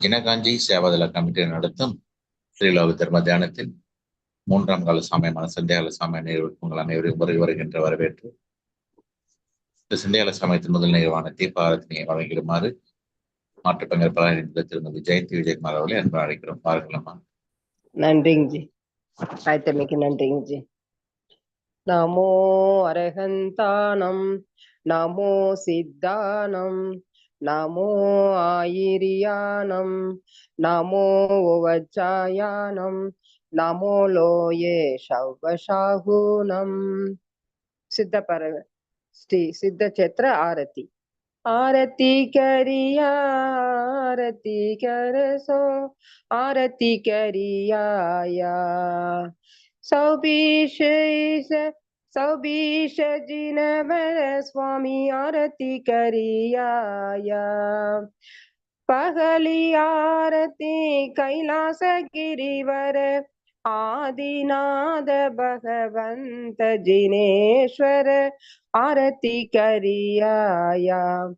இனகாஞ்சி Seva Dal committee நடத்தும் ஸ்ரீலோக தர்ம தியானத்தில் மூன்றாம் கால சமயமான சந்தியாகால சமய நிகழ்வுக்கு உங்கள் அனைவரும் வருகை வருகின்ற வரவேற்று. இந்த சந்தியாகால சமயத்தின் முதல் நிகழ்வான தீபாரத்தினை வழங்கிடுமாறு மாற்றுப்பங்கர் பலனிடத்தில் திருமதி ஜெயந்தி விஜயகுமார் அவர்களை அன்பு அழைக்கிறோம். பாருங்களம்மா நன்றிங்க. ஜி ஆயத்தமைக்கு நன்றிங்க. ஜி நமோ அரகந்தானம் நமோ சித்தானம் நமோ ஆயிரியானம் நமோ உவச்சாயானம் நமோ லோயே சௌபசாகுனம் சித்த பரவ ஸ்ரீ சித்த சேத்திர ஆரத்தி ஆரத்தி கரியா ஆரத்தி கரசோ ஆரத்தி सौबीषजिन वर स्वामी आरती करियाया। पहली आरती कैलास गिरिवर आदिनाद भगवंत जिनेश्वर आरती करियाया।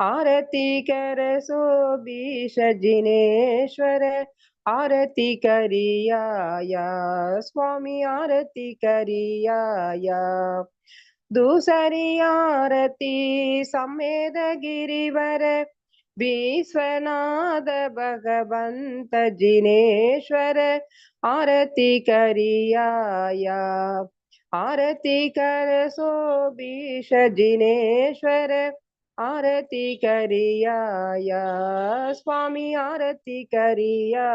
आरती कर सोबीश जिनेश्वर आरती करिया स्वामी आरती करिया दूसरी आरती समेत गिरीवर विश्वनाथ भगवंत जिनेश्वर आरती करिया आरती कर सो बीश जिनेश्वर आरती करियाया स्वामी आरती करिया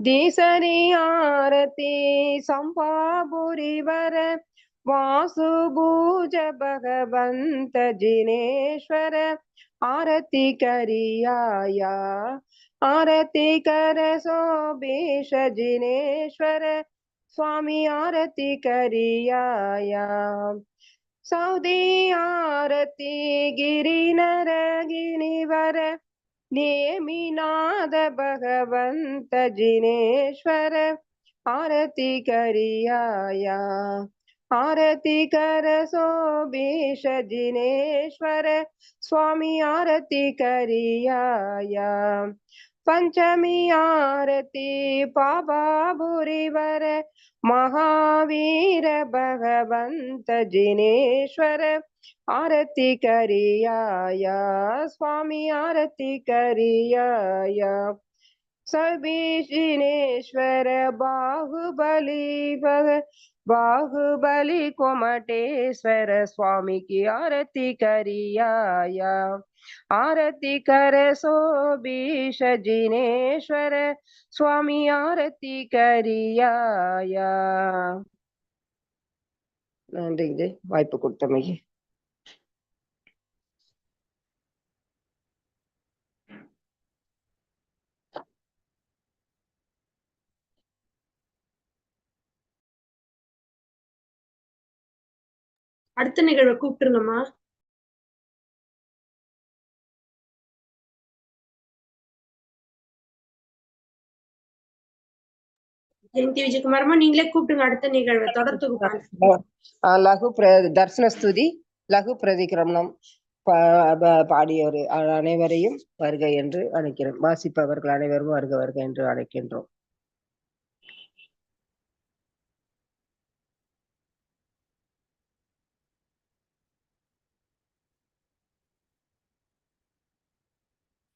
दीसरी आरती संपाबुरी वर, वासुभूज भगवंत जिनेश्वर। आरती करिया आरती कर सोबीश जिनेश्वर। स्वामी आरती करिया ಸೌದಿ ಆರತಿ ಗಿರಿನರ ಗಿನಿವರ ನೇಮಿನಾದ ಭಗವಂತ ಜಿನೇಶ್ವರ ಆರತಿ ಕರಿಯಾಯ ಆರತಿ ಕರಸೋ ಭೀಷ ಜಿನೇಶ್ವರ ಸ್ವಾಮಿ ಆರತಿ ಕರಿಯಾಯ पंचमी आरती बाबा भूरिवर महावीर भगवंत जिनेश्वर। आरती करिया स्वामी आरती करिया सबीशिनेश्वर बाहुबली भग बाहुबली कोमटेश्वर स्वामी की आरती करिया आरती कर सो सोबीश जिनेश्वर स्वामी आरती करिया நன்றிங்க வாய்ப்பு கொடுத்தமையே அடுத்த நிகழ்வை கூப்பிட்டுருங்கம்மா. ஜெயந்தி விஜயகுமாரமா நீங்களே கூப்பிட்டுங்க அடுத்த நிகழ்வை. தொடர்ந்து தொகுப்பு. ஆஹ் லகு பிர தர்சன ஸ்துதி லகு பிரதிகிரமணம் பா- ப- பாடியோர் அனைவரையும் வருக என்று அழைக்கிறோம். வாசிப்பவர்கள் அனைவரும் வருக வருக என்று அழைக்கின்றோம்.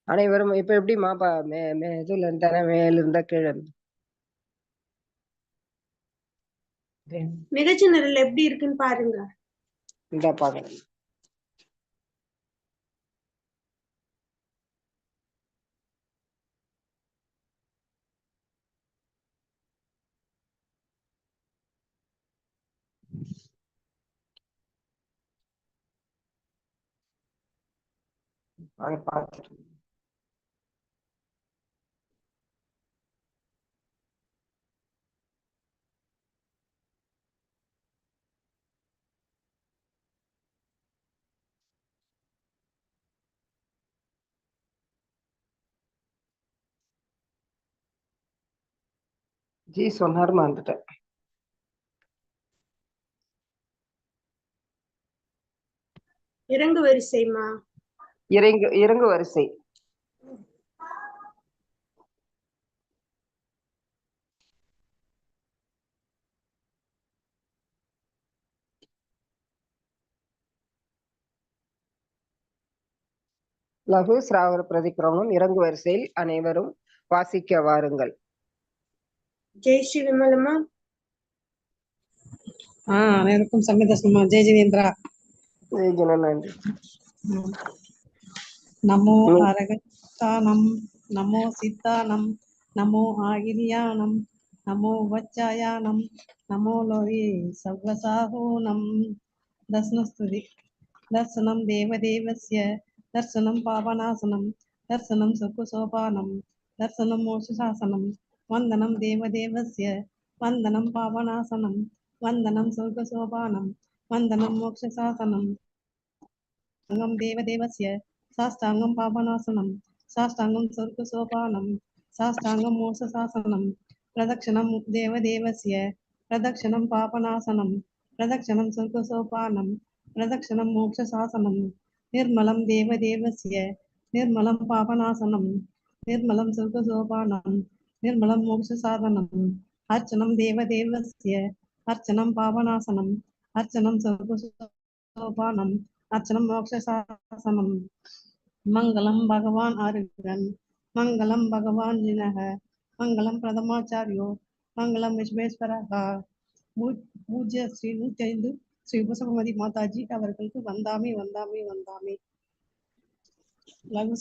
அனைவரும் இப்ப எப்படிமா பா மே மே இதுல இருந்தா மேல இருந்தா கீழே இருந்தா மிகச்சி நிரல் எப்படி இருக்குன்னு பாருங்க. இந்த பாக்குறேன் வாங்க பார்த்துட்டு ஜி சொன்னார் மறந்துட்டேன் இறங்கு வரிசைமா இறங்கு இறங்கு வரிசை. லகு ஸ்ராவர பிரதிக்கிரமும் இறங்கு வரிசையில் அனைவரும் வாசிக்க வாருங்கள். ஜெய் ஸ்ரீ விமலம்மா ஆ அனைவருக்கும் சங்கீதமா ஜெய ஜெயேந்திரா ஜெய் ஜனநன்றி நமோ ம். அரகத்தானம் நமோ சித்தானம் நமோ ஆகிரியானம் நமோ வச்சாயானம் நமோ லோரி சர்வசாகூனம் தர்சனஸ்துதி தர்சனம் தேவதேவஸ்ய தர்சனம் பாவநாசனம் தர்சனம் சுக்குசோபானம் தர்சனம் மோஷசாசனம் வந்தனம் தேவதேவஸ்ய வந்தனம் பாவநாசனம் வந்தனம் சொர்க்கசோபானம் வந்தனம் மோக்ஷசாசனம். அங்கம் தேவதேவஸ்ய சாஷ்டாங்கம் பாபநாசனம் சாஷ்டாங்கம் சொர்க்கசோபானம் சாஷ்டாங்கம் மோசசாசனம் பிரதக்ஷணம் தேவதேவஸ்ய பிரதக்ஷணம் பாபநாசனம் பிரதக்ஷணம் சொர்க்கசோபானம் பிரதக்ஷணம் மோக்ஷசாசனம். நிர்மலம் தேவதேவஸ்ய நிர்மலம் பாபநாசனம் நிர்மலம் சொர்க்கசோபானம். நிர்மலம் மோக்ஷ சாதனம். அர்ச்சனம் தேவதேவஸ்ய அர்ச்சனம் பாவநாசனம் அர்ச்சனம் சொர்க்கசோபானம் அர்ச்சனம் மோக்ஷசாசனம் மங்களம் பகவான் அருகன் மங்களம் பகவான் ஜினக மங்களம் பிரதமாச்சாரியோ மங்களம் விஸ்வேஸ்வரகா. பூ- பூஜ்ய ஸ்ரீ நூத்தி ஐந்து ஸ்ரீ உபசமதி மாதாஜி அவர்களுக்கு வந்தாமே வந்தாமே வந்தாமே. லகு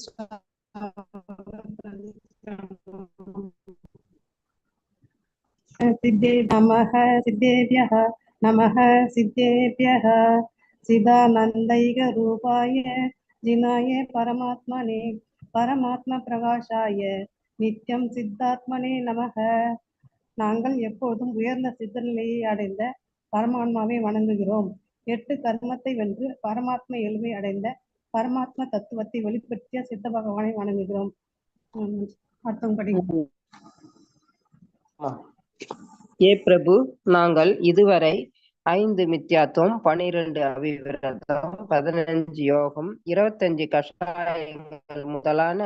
நமः சித்தேபியः நமः சித்தேபியः சிதானந்தைகரூபாய ஜினாய பரமாத்மனே பரமாத்ம பிரகாஷாய நித்யம் சித்தாத்மனே நமக நாங்கள் எப்போதும் உயர்ந்த சித்த நிலையை அடைந்த பரமாத்மாவை வணங்குகிறோம். எட்டு கர்மத்தை வென்று பரமாத்ம இயல்பை அடைந்த பரமாத்ம தத்துவத்தை வெளிப்படுத்திய சித்த பகவானை வணங்குகிறோம். ஏ பிரபு நாங்கள் இதுவரை ஐந்து மித்யாத்துவம் பனிரெண்டு அபிவிரதம் பதினஞ்சு யோகம் இருபத்தஞ்சு கஷாயங்கள் முதலான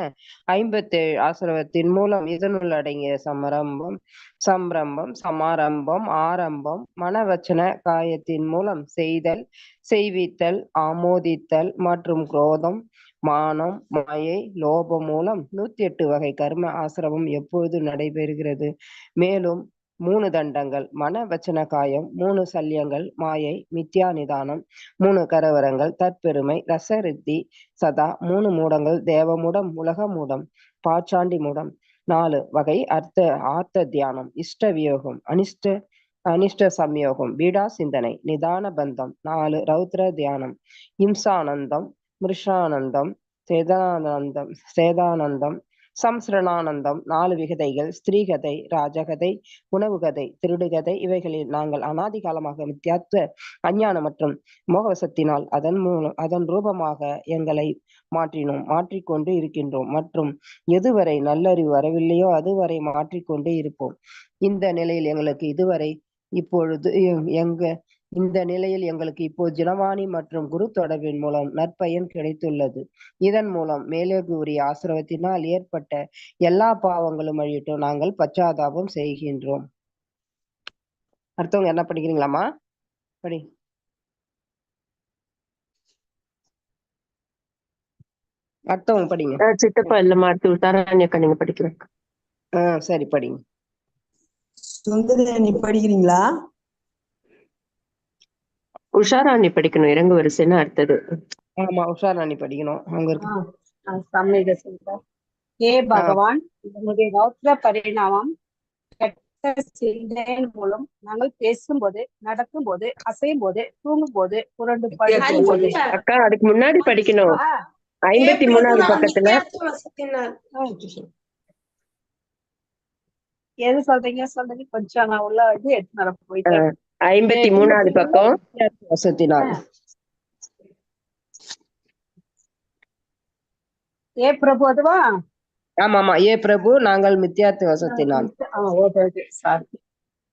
ஐம்பத்தேழு ஆசிரவத்தின் மூலம் இதனுள் அடங்கிய சமரம்பம் சம்ரம்பம் சமாரம்பம் ஆரம்பம் மனவச்சன காயத்தின் மூலம் செய்தல் செய்வித்தல் ஆமோதித்தல் மற்றும் குரோதம் மானம் மாயை லோபம் மூலம் நூத்தி எட்டு வகை கர்ம ஆசிரமம் எப்பொழுது நடைபெறுகிறது? மேலும் மூணு தண்டங்கள் மன வச்சன காயம் மூணு சல்யங்கள் மாயை மித்யா நிதானம் மூணு கரவரங்கள் தற்பெருமை ரசரித்தி சதா மூணு மூடங்கள் தேவமூடம் உலக மூடம் பாச்சாண்டி மூடம் நாலு வகை அர்த்த ஆர்த்த தியானம் இஷ்ட வியோகம் அனிஷ்ட அனிஷ்ட சம்யோகம் பீடா சிந்தனை நிதான பந்தம் நாலு ரௌத்ர தியானம் இம்சானந்தம் மிருஷானந்தம் சேதானந்தம் சேதானந்தம் சம்சரணானந்தம் நாலு விகதைகள் ஸ்திரீகதை ராஜகதை உணவு கதை திருடுகதை இவைகளில் நாங்கள் அனாதி காலமாக மித்யாத்வ அஞ்ஞானம் மற்றும் மோகவசத்தினால் அதன் மூலம் அதன் ரூபமாக எங்களை மாற்றினோம் மாற்றிக்கொண்டு இருக்கின்றோம் மற்றும் எதுவரை நல்லறிவு வரவில்லையோ அதுவரை மாற்றிக்கொண்டே இருப்போம். இந்த நிலையில் எங்களுக்கு இதுவரை இப்பொழுது எங்க இந்த நிலையில் எங்களுக்கு இப்போ ஜினவாணி மற்றும் குரு தொடர்பின் மூலம் நற்பயன் கிடைத்துள்ளது. இதன் மூலம் மேலே கூறிய ஆசிரவத்தினால் ஏற்பட்ட எல்லா பாவங்களும் அழியட்டும். நாங்கள் பச்சாதாபம் செய்கின்றோம். அடுத்தவங்க என்ன படிக்கிறீங்களாம்மா? படி. அடுத்தவங்க படிங்க. ஆஹ் சித்தப்பா இல்லம்மா அடுத்து உத்தாரண்யக்கா நீங்க படிக்கிறேன் ஆ சரி படிங்க. சுந்தரி படிக்கிறீங்களா? உஷாராணி படிக்கணும். இறங்கு வரிசைன்னு அடுத்தது. ஆமா உஷாராணி படிக்கணும். அங்க இருக்கு. ஏ பகவான் இதனுடைய ரௌத்ர பரிணாமம் கெட்ட சிந்தையின் மூலம் நாங்கள் பேசும்போது நடக்கும்போது அசையும் போது தூங்கும் போது புரண்டு படுக்கும் போது. அக்கா அதுக்கு முன்னாடி படிக்கணும். ஐம்பத்தி மூணாவது பக்கத்துல. எது சொல்றீங்க? சொல்றீங்க கொஞ்சம் நான் உள்ள வந்து எடுத்து போயிட்டேன் ஐம்பத்தி மூணாவது பக்கம். வசத்தினால் ஏ பிரபு அதுவா? ஆமா ஆமா ஏ பிரபு நாங்கள் மித்தியாத்து வசத்தினால்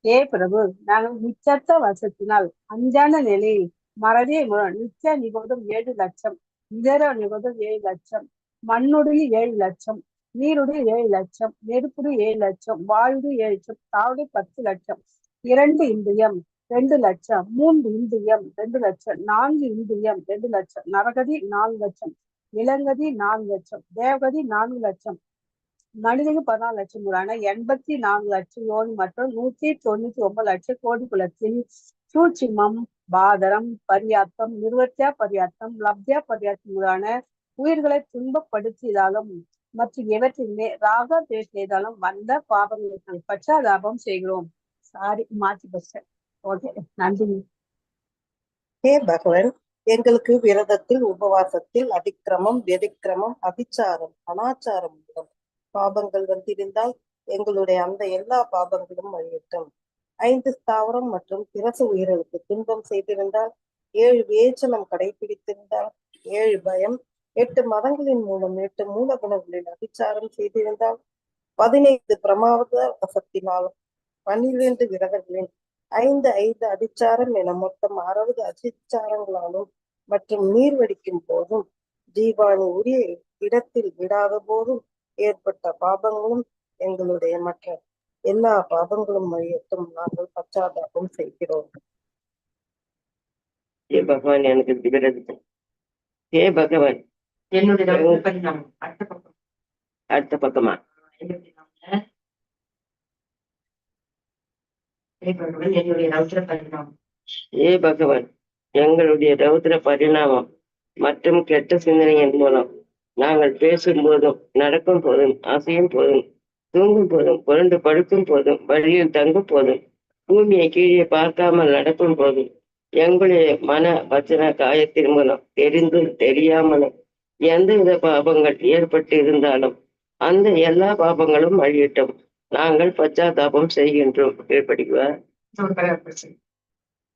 ஏ பிரபு நாங்கள் நிச்சத்த வசத்தினால் அஞ்சான நிலையில் மறதியை நிச்சய நிபோதம் ஏழு லட்சம் இதர நிபோதம் ஏழு லட்சம் மண்ணுடைய ஏழு லட்சம் நீருடைய ஏழு லட்சம் நெருப்புடைய ஏழு லட்சம் வாயுடைய ஏழு லட்சம் தாவுடைய பத்து லட்சம் இரண்டு இந்திரியம் ரெண்டு லட்சம் மூன்று இந்தியம் ரெண்டு லட்சம் நான்கு இந்தியம் ரெண்டு லட்சம் நரகதி நாலு லட்சம் இளங்கதி நான்கு லட்சம் தேவகதி நான்கு லட்சம் மனிதனுக்கு பதினாலு லட்சம் உள்ளான எண்பத்தி நான்கு லட்சம் யோனி மற்றும் நூத்தி தொண்ணூத்தி ஒன்பது லட்சம் கோடி குலத்தில் சூட்சிமம் பாதரம் பரியாத்தம் நிர்வத்தியா பரியாத்தம் லப்தியா பரியாத்தம் கூடான உயிர்களை துன்பப்படுத்தியதாலும் மற்றும் எவற்றிலுமே ராக பேசியதாலும் வந்த பாவங்களுக்கு பச்சாதாபம் செய்கிறோம். சாரி மாற்றி பஸ்ட் ஓகே நன்றி. ஹே பகவன் எங்களுக்கு விரதத்தில் உபவாசத்தில் அதிக்கிரமம் வெதிக்கிரமம் அபிச்சாரம் அனாச்சாரம் மூலம் பாபங்கள் வந்திருந்தால் எங்களுடைய அந்த எல்லா பாபங்களும் வழியட்டும். ஐந்து ஸ்தாவரம் மற்றும் திரசு உயிர்களுக்கு துன்பம் செய்திருந்தால் ஏழு வேச்சனம் கடைபிடித்திருந்தால் ஏழு பயம் எட்டு மதங்களின் மூலம் எட்டு மூலகுணங்களில் அபிச்சாரம் செய்திருந்தால் பதினைந்து பிரமாவத வசத்தினாலும் பன்னிரண்டு விரதங்களின் ஐந்து ஐந்து அதிச்சாரம் என மொத்தம் அறுபது அதிச்சாரங்களாலும் மற்றும் நீர் வடிக்கும் போதும் ஜீவாணி உரிய இடத்தில் விடாத போதும் ஏற்பட்ட பாபங்களும் எங்களுடைய மற்ற எல்லா பாபங்களும் அழியட்டும் நாங்கள் பச்சாதாபம் செய்கிறோம். ஏ பகவான் எனக்கு விரதம் ஏ பகவான். என்னுடைய அடுத்த பக்கம். அடுத்த பக்கமா ஐம்பத்தி நாலுல ஏற்படுவன் என்னுடைய பரிணாமம். ஏ பகவான் எங்களுடைய ரௌத்ர பரிணாமம் மற்றும் கெட்ட சிந்தனையின் மூலம் நாங்கள் பேசும் போதும் நடக்கும் போதும் அசையும் போதும் தூங்கும் போதும் புரண்டு படுக்கும் போதும் வழியில் தங்கும் போதும் பூமியை கீழே பார்க்காமல் நடக்கும் போதும் எங்களுடைய மன வச்சன காயத்தின் மூலம் தெரிந்தும் தெரியாமலும் எந்தவித பாபங்கள் ஏற்பட்டு இருந்தாலும் அந்த எல்லா பாபங்களும் அழியட்டும் நாங்கள் பச்சாதாபம் செய்கின்றோம். படிக்குவா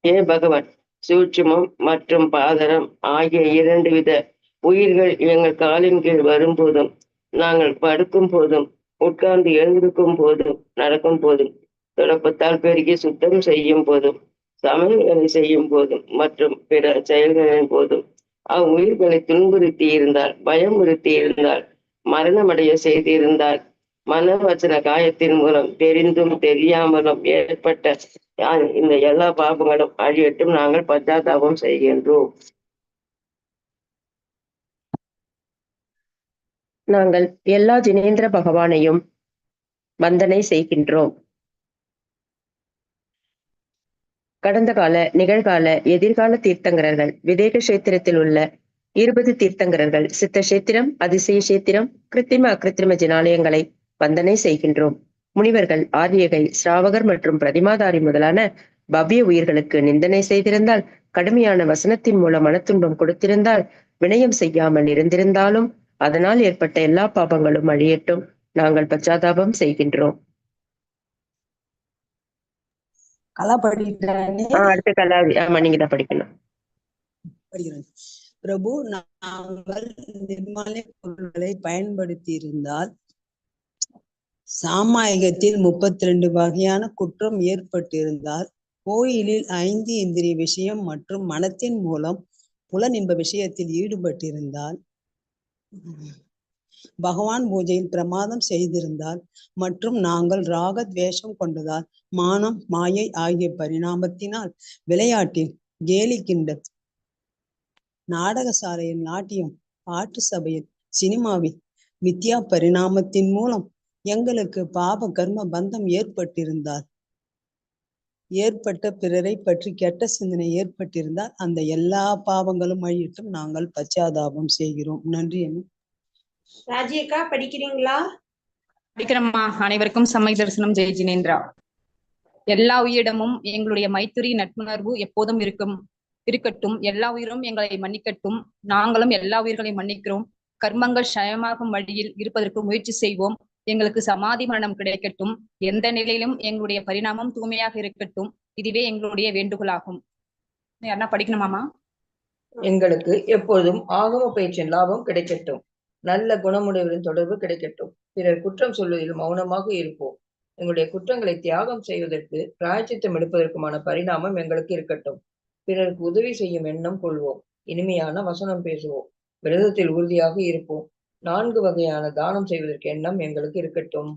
ஏ பகவான் சூட்சுமம் மற்றும் பாதரம் ஆகிய இரண்டு வித உயிர்கள் எங்கள் காலின் கீழ் வரும்போதும் நாங்கள் படுக்கும் போதும் உட்கார்ந்து எழுந்திருக்கும் போதும் நடக்கும் போதும் தொடப்பத்தால் பெருகி சுத்தம் செய்யும் போதும் சமையல்களை செய்யும் போதும் மற்றும் பிற செயல்களின் போதும் அவ்வுயிர்களை துன்புறுத்தி இருந்தால் பயமுறுத்தி இருந்தால் மரணமடைய செய்திருந்தால் மனவச்சன காயத்தின் மூலம் தெரிந்தும் தெரியாமலும் ஏற்பட்ட இந்த எல்லா பாபங்களும் அழியட்டும் நாங்கள் பச்சாத்தாபம் செய்கின்றோம். நாங்கள் எல்லா ஜினேந்திர பகவானையும் வந்தனை செய்கின்றோம். கடந்த கால நிகழ்கால எதிர்கால தீர்த்தங்கரர்கள் விதேக கஷேத்திரத்தில் உள்ள இருபது தீர்த்தங்கரர்கள் சித்த கஷேத்திரம் அதிசய கஷேத்திரம் கிருத்திம அகிருத்திம ஜினாலயங்களை வந்தனை செய்கின்றோம். முனிவர்கள் ஆரியகை ஸ்ராவகர் மற்றும் பிரதிமாதாரி முதலான பவ்ய உயிர்களுக்கு நிந்தனை செய்திருந்தால் கடுமையான வசனத்தின் மூலம் மனத்துன்பம் கொடுத்திருந்தால் வினயம் செய்யாமல் இருந்திருந்தாலும் அதனால் ஏற்பட்ட எல்லா பாபங்களும் அழியட்டும். நாங்கள் பச்சாதாபம் செய்கின்றோம். கலா படிக்கிறானே ஆஹ் அடுத்த கலாவி ஆமா நீங்க தான் படிக்கணும். பிரபு நாங்கள் நிர்மாலய பயன்படுத்தி இருந்தால் சாமாயகத்தில் முப்பத்தி ரெண்டு வகையான குற்றம் ஏற்பட்டிருந்தால் கோயிலில் ஐந்து இந்திரிய விஷயம் மற்றும் மனத்தின் மூலம் புலன் என்ப விஷயத்தில் ஈடுபட்டிருந்தால் பகவான் பூஜையில் பிரமாதம் செய்திருந்தால் மற்றும் நாங்கள் ராக துவேஷம் கொண்டதால் மானம் மாயை ஆகிய பரிணாமத்தினால் விளையாட்டில் கேலிக்கிண்ட நாடகசாலையில் நாட்டியம் பாட்டு சபையில் சினிமாவில் வித்யா பரிணாமத்தின் மூலம் எங்களுக்கு பாப கர்ம பந்தம் ஏற்பட்டிருந்தால் ஏற்பட்ட பிறரை பற்றி கெட்ட சிந்தனை ஏற்பட்டிருந்தால் அந்த எல்லா பாவங்களும் அழியட்டும். நாங்கள் பச்சாதாபம் செய்கிறோம். நன்றி என்ன ராஜியக்கா படிக்கிறீங்களா? படிக்கிறம்மா. அனைவருக்கும் சமய தரிசனம் ஜெய் ஜினேந்திரா. எல்லா உயிரிடமும் எங்களுடைய மைத்துரி நட்புணர்வு எப்போதும் இருக்கும். இருக்கட்டும். எல்லா உயிரும் எங்களை மன்னிக்கட்டும். நாங்களும் எல்லா உயிர்களையும் மன்னிக்கிறோம். கர்மங்கள் ஷயமாகும் வழியில் இருப்பதற்கு முயற்சி செய்வோம். எங்களுக்கு சமாதி மரணம் கிடைக்கட்டும். எந்த நிலையிலும் எங்களுடைய பரிணாமம் தூய்மையாக இருக்கட்டும். இதுவே எங்களுடைய வேண்டுகோளாகும். யாருன்னா படிக்கணுமாமா எங்களுக்கு எப்பொழுதும் ஆகம பயிற்சியின் லாபம் கிடைக்கட்டும். நல்ல குணமுடையவரின் தொடர்பு கிடைக்கட்டும். பிறர் குற்றம் சொல்வதில் மௌனமாக இருப்போம். எங்களுடைய குற்றங்களை தியாகம் செய்வதற்கு பிராயச்சித்தம் எடுப்பதற்குமான பரிணாமம் எங்களுக்கு இருக்கட்டும். பிறருக்கு உதவி செய்யும் எண்ணம் கொள்வோம். இனிமையான வசனம் பேசுவோம். விரதத்தில் உறுதியாக இருப்போம். நான்கு வகையான தானம் செய்வதற்கு எண்ணம் எங்களுக்கு இருக்கட்டும்.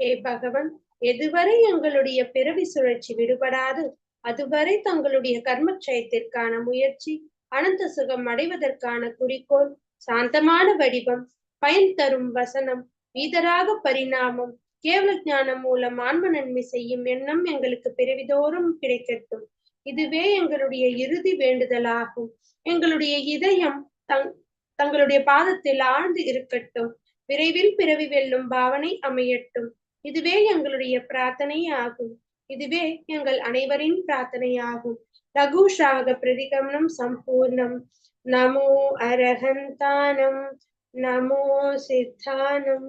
ஹே பகவன் எதுவரை எங்களுடைய பிறவி சுழற்சி விடுபடாது? அதுவரை தங்களுடைய கர்மக்ஷயத்திற்கான முயற்சி அனந்த சுகம் அடைவதற்கான குறிக்கோள் சாந்தமான வடிவம் பயன் தரும் வசனம் வீதராக பரிணாமம் கேவல ஞானம் மூலம் ஆன்ம நன்மை செய்யும் எண்ணம் எங்களுக்கு பிறவிதோறும் கிடைக்கட்டும். இதுவே எங்களுடைய இறுதி வேண்டுதலாகும். எங்களுடைய இதயம் தங் தங்களுடைய பாதத்தில் ஆழ்ந்து இருக்கட்டும். விரைவில் பிறவி வெல்லும் பாவனை அமையட்டும். இதுவே எங்களுடைய பிரார்த்தனை ஆகும் இதுவே எங்கள் அனைவரின் பிரார்த்தனை ஆகும் லகு ஷாவக பிரதிகமனம் சம்பூர்ணம். நமோ அரஹந்தானம் நமோ சித்தானம்.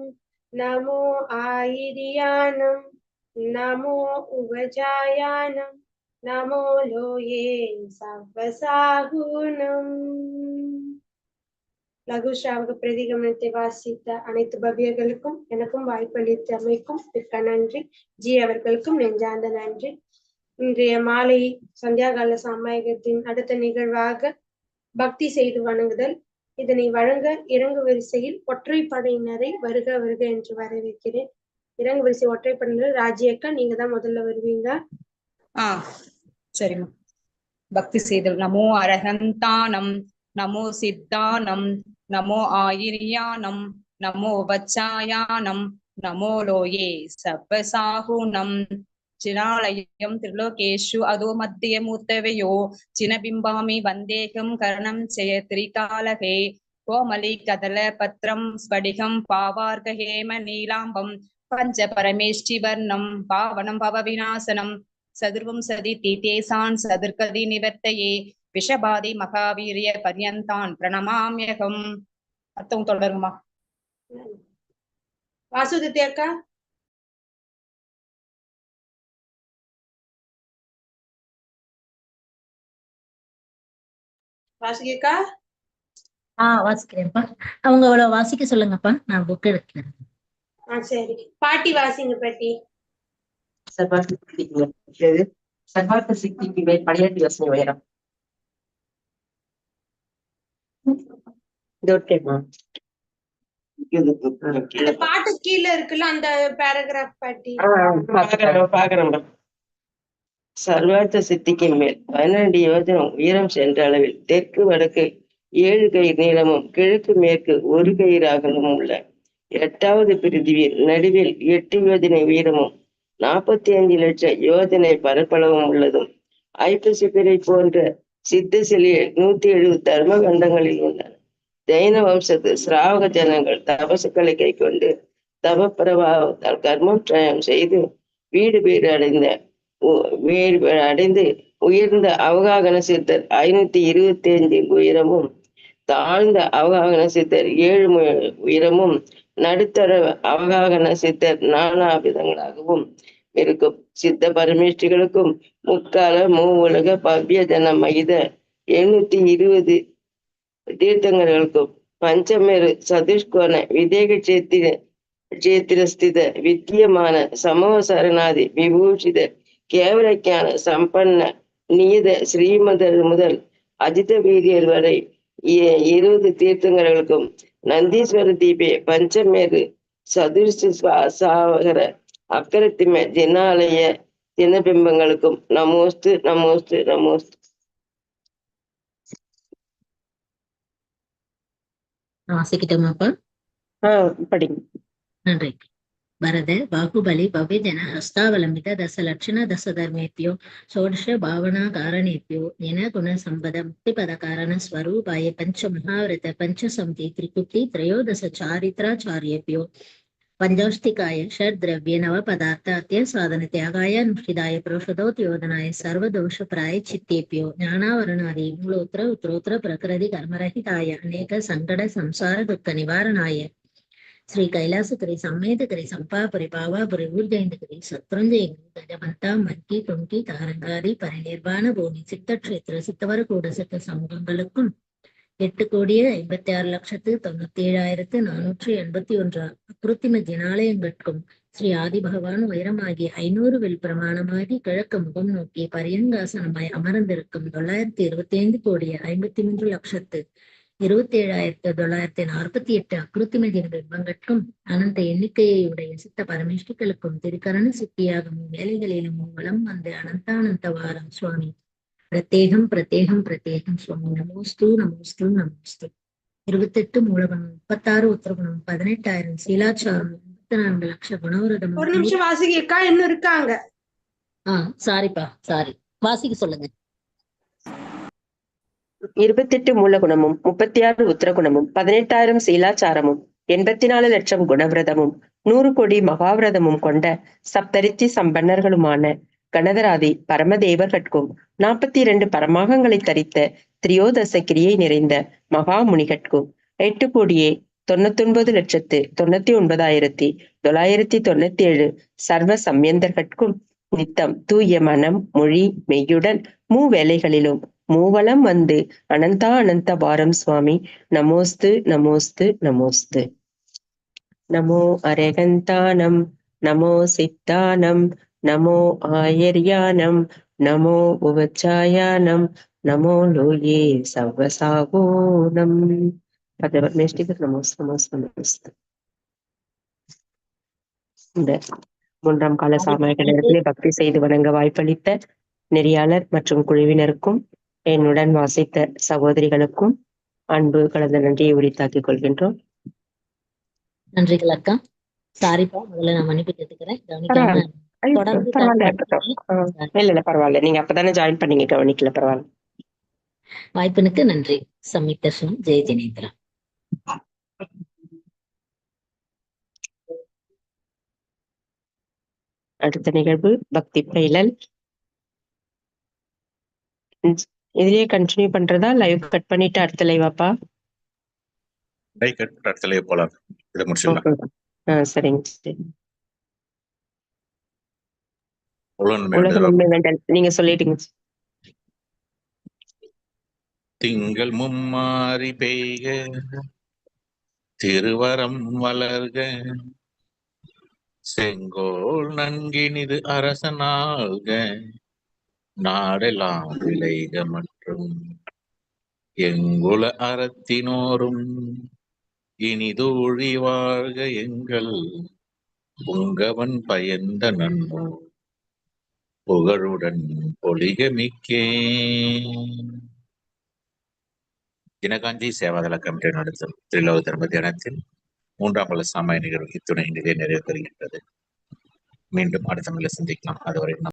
நமோ ஆயிரியானம். நமோ உபஜாயானம். நமோ லோயே சவ்வசாகுணம் லகு ஸ்ராவக பிரதிகமனத்தை வாசித்த அனைத்து பவியர்களுக்கும் எனக்கும் வாய்ப்பளித்தமைக்கும் மிக்க நன்றி. ஜி அவர்களுக்கும் நெஞ்சார்ந்த நன்றி. இன்றைய மாலை சந்தியாகால சாமாயகத்தின் அடுத்த நிகழ்வாக பக்தி செய்து வணங்குதல். இதனை வழங்க இறங்கு வரிசையில் ஒற்றைப்படையினரை வருக வருக என்று வரவேற்கிறேன். இறங்கு வரிசை ஒற்றைப்படையினர் ராஜியக்கா நீங்க தான் முதல்ல வருவீங்க. ஆ சரிம்மா. பக்தி செய்தல். நமோ அரகந்தானம் நமோ சித்தானம் नमो आयिर्यानं नमो वच्चायानं नमो लोये सर्वसाहूनं चिरालयं त्रिलोकेषु अधो मध्ये मूर्तवयो चिनबिम्बामि वन्देहं करणं चय त्रिकालहे कोमलिकदलपत्रं स्फटिकं पावार्गहेमनीलाम्बं पञ्चपरमेष्टिवर्णं पावनं भवविनाशनं सदुर्वं सदि तितेसान् सदुर्कदि निवर्तये விஷபாதி மகாவீரிய பரியந்தான் பிரணமாமியகம். அர்த்தம் தொடருமா வாசுதி தேக்கா வாசுகிக்கா ஆஹ் வாசிக்கிறேன்ப்பா. அவங்களோட வாசிக்க சொல்லுங்கப்பா. நான் புக் எடுக்கிறேன் சரி. பாட்டி வாசிங்க பாட்டி. சர்வார்த்த சக்திக்கு மேல் பனிரெண்டு யோசனை உயரம். இது ஓகேமா இது அந்த பாட்டு கீழே இருக்குல்ல அந்த பேராகிராஃப் பாட்டி? பாக்குறேன் பாக்குறேன் சர்வார்த்த சித்திக்கு மேல் பன்னெண்டு யோஜனம் உயரம் சென்ற அளவில் தெற்கு வடக்கு ஏழு கயிறு நீளமும் கிழக்கு மேற்கு ஒரு கயிறு அகலமும் உள்ள. எட்டாவது பிரிதிவில் நடுவில் எட்டு யோஜனை உயரமும் நாற்பத்தி அஞ்சு லட்சம் யோஜனை பரப்பளவும் உள்ளதும். ஐப்பசி பிறை போன்ற சித்த சிலையில் நூத்தி எழுபது தர்ம கண்டங்களில் உள்ளன ஜெயின வம்சத்து சிராவக ஜனங்கள் தபசுக்களை கை கொண்டு தப பிரபாவத்தால் கர்மோற்றயம் செய்து வீடு வீடு அடைந்த வீடு அடைந்து உயர்ந்த அவகாகன சித்தர் ஐநூத்தி இருபத்தி அஞ்சு உயரமும் தாழ்ந்த அவகாகன சித்தர் ஏழு மு- உயரமும் நடுத்தர அவகாகன சித்தர் நானா விதங்களாகவும் இருக்கும். சித்த பரமேஷ்டிகளுக்கும் முக்கால மூ உலக பவ்ய ஜன மகித எழுநூத்தி இருபது தீர்த்தங்கர்களுக்கும் பஞ்சமேரு சதுஷ்கோண விதேக சேத்திர சேத்திரஸ்தித வித்தியமான சமூக சரணாதி விபூஷித கேவலஞான சம்பன்ன நீத ஸ்ரீமதர் முதல் அஜித வீரியர் வரை இருபது தீர்த்தங்கர்களுக்கும் நந்தீஸ்வர தீபே பஞ்சமேரு சதுர்ஷ சாகர அக்கரத்திம தினாலய தினபிம்பங்களுக்கும் நமோஸ்து நமோஸ்து நமோஸ்து. வாசிக்கிட்டோமாப்பா படிங்க நன்றி ಭರದೆ ಬಾಹುಬಲಿ ಭವ್ಯಜನ ಹಸ್ತಾವಲಂಬಿತ ದಸ ಲಕ್ಷಣ ದಸ ಧರ್ಮೇತ್ಯೋ ಷೋಡಶ ಭಾವನಾ ಕಾರಣೇತ್ಯೋ ನಿನ ಗುಣ ಸಂಪದ ಮುಕ್ತಿಪದ ಕಾರಣ ಸ್ವರೂಪಾಯ ಪಂಚ ಮಹಾವ್ರತ ಪಂಚ ಸಂತಿ ತ್ರಿಕುಟಿ ತ್ರಯೋದಶ ಚಾರಿತ್ರಾಚಾರ್ಯೇಭ್ಯೋ പഞ്ചൗഷ്ടികായ ഷഡ് ദ്രവ്യ നവപദാർത്ഥാത്യ സാധനത്യാഗായ അനുഷ്ഠിതായ പുരുഷതോ ത്യോധനായ സർവദോഷപ്രായ ചിത്തേപ്യോ ജ്ഞാനാവരണാദി മൂലോത്ര ഉത്രോത്ര പ്രകൃതി കർമ്മരഹിതായ അനേക സങ്കട സംസാര ദുഃഖ നിവാരണായ శ్రీ కైలాసగిరి సమ్మేతగిరి సంపాపురి బావాపురి ఊర్జయంతగిరి శత్రుంజయగిరి గజమంత మట్టి తుంకి తారంగారి పరినిర్వాణ భూమి சித்தக்ஷேத்திர சித்தவர கூட சித்த சமூகங்களுக்கும் எட்டு கோடியே ஐம்பத்தி ஆறு லட்சத்து தொண்ணூத்தி ஏழாயிரத்து நானூற்றி எண்பத்தி ஒன்று. அக்ருத்திம ஜனாலயங்களுக்கும் ஸ்ரீ ஆதி பகவான் உயரமாகி ஐநூறு வில் பிரமாணமாகி கிழக்கு முகம் நோக்கி பரியங்காசனமாய் அமர்ந்திருக்கும் தொள்ளாயிரத்தி இருபத்தி ஐந்து கோடியே ஐம்பத்தி மூன்று லட்சத்து இருபத்தி ஏழாயிரத்து தொள்ளாயிரத்தி நாற்பத்தி எட்டு அக்ருத்திமதின பிம்பங்கட்கும் அனந்த எண்ணிக்கையை உடைய சித்த பரமேஷ்டிகளுக்கும் திருக்கரண சித்தியாகவும் வேலைகளிலும் வளம் வந்து அனந்தானந்த வாரம் சுவாமி. பிரத்யேகம் பிரத்யேகம் பிரத்யேகம் சுவாமி. நமோஸ்து நமோஸ்து நமோஸ்து. இருபத்தெட்டு மூலகுணம் முப்பத்தாறு உத்தரகுணம் பதினெட்டாயிரம் சீலாச்சாரம் எண்பத்தி நான்கு லட்சம் குணவரதம் ஒரு நிமிஷம் வாசிக்கா இன்னும் இருக்காங்க. ஆ சாரிப்பா சாரி. வாசிக்க சொல்லுங்க. இருபத்தெட்டு மூலகுணமும் முப்பத்தி ஆறு உத்தரகுணமும் பதினெட்டாயிரம் சீலாச்சாரமும் எண்பத்தி நாலு லட்சம் குணவிரதமும் நூறு கோடி மகாவிரதமும் கொண்ட சப்தரித்தி சம்பன்னர்களுமான கணதராதி பரமதேவர்கட்கும் நாற்பத்தி இரண்டு பரமாகங்களை தரித்த திரியோதச கிரியை நிறைந்த மகாமுனிகட்கும். எட்டு கோடியே தொண்ணூத்தொன்பது லட்சத்து தொண்ணூத்தி ஒன்பதாயிரத்தி தொள்ளாயிரத்தி தொண்ணூத்தி ஏழு சர்வ சம்யந்தர்கட்கும். நித்தம் தூய மனம் மொழி மெய்யுடன் மூ வேலைகளிலும் மூவலம் வந்து அனந்தா அனந்த வாரம் சுவாமி. நமோஸ்து நமோஸ்து நமோஸ்து. நமோ அரகந்தானம் நமோ சித்தானம் நமோ ஆயர்யானம் நமோ உவச்சாயானம் நமோ லோயே சர்வசாகோனம் பரமேஷ்டிகர் நமோஸ் நமோஸ் இந்த மூன்றாம் கால சாமானிய நேரத்திலே பக்தி செய்து வணங்க வாய்ப்பளித்த நெறியாளர் மற்றும் குழுவினருக்கும் என்னுடன் வாசித்த சகோதரிகளுக்கும் அன்பு கலந்த நன்றியை உரித்தாக்கிக் கொள்கின்றோம். நன்றிகள் அக்கா. சாரிப்பா முதல்ல நான் மன்னிப்பு கேட்டுக்கிறேன். இல்ல இல்ல பரவாயில்ல. நீங்க அப்பதானே ஜாயின் பண்ணீங்க கவனிக்கல பரவாயில்ல. வாய்ப்பினுக்கு நன்றி. சம்யுக் தர்ஷனம். ஜெய ஜெனேந்திரா. அடுத்த நிகழ்வு பக்தி பயிலல். இதுலயே கண்டினியூ பண்றதா? லைவ் கட் பண்ணிட்டு அடுத்த லைவாப்பா கை கட் இடத்துல போலாம். இதை முடிச்சிடலாம். ஆ சரிங்க சரி உலக உலக நன்மை வேண்டல் நீங்க சொல்லிட்டீங்க. திங்கள் மும்மாறி பெய்க திருவரம் வளர்க. செங்கோல் நன்கினிது அரசனால்க நாடெல்லாம் விளைக மற்றும் எங்குல அறத்தினோரும் இனிதோழி வாழ்க எங்கள் புங்கவன் பயந்த நன்னோ புகழுடன் பொலிக மிக்கே தினகாஞ்சி சேவாதள கமிட்டி நடத்தும் திரிலோக தர்ம தினத்தில் மூன்றாம் பல சமய நிகழ்வு இத்துணை நிலை நிறைவு பெறுகின்றது. மீண்டும் அடுத்த முறை சந்திக்கலாம். அதுவரை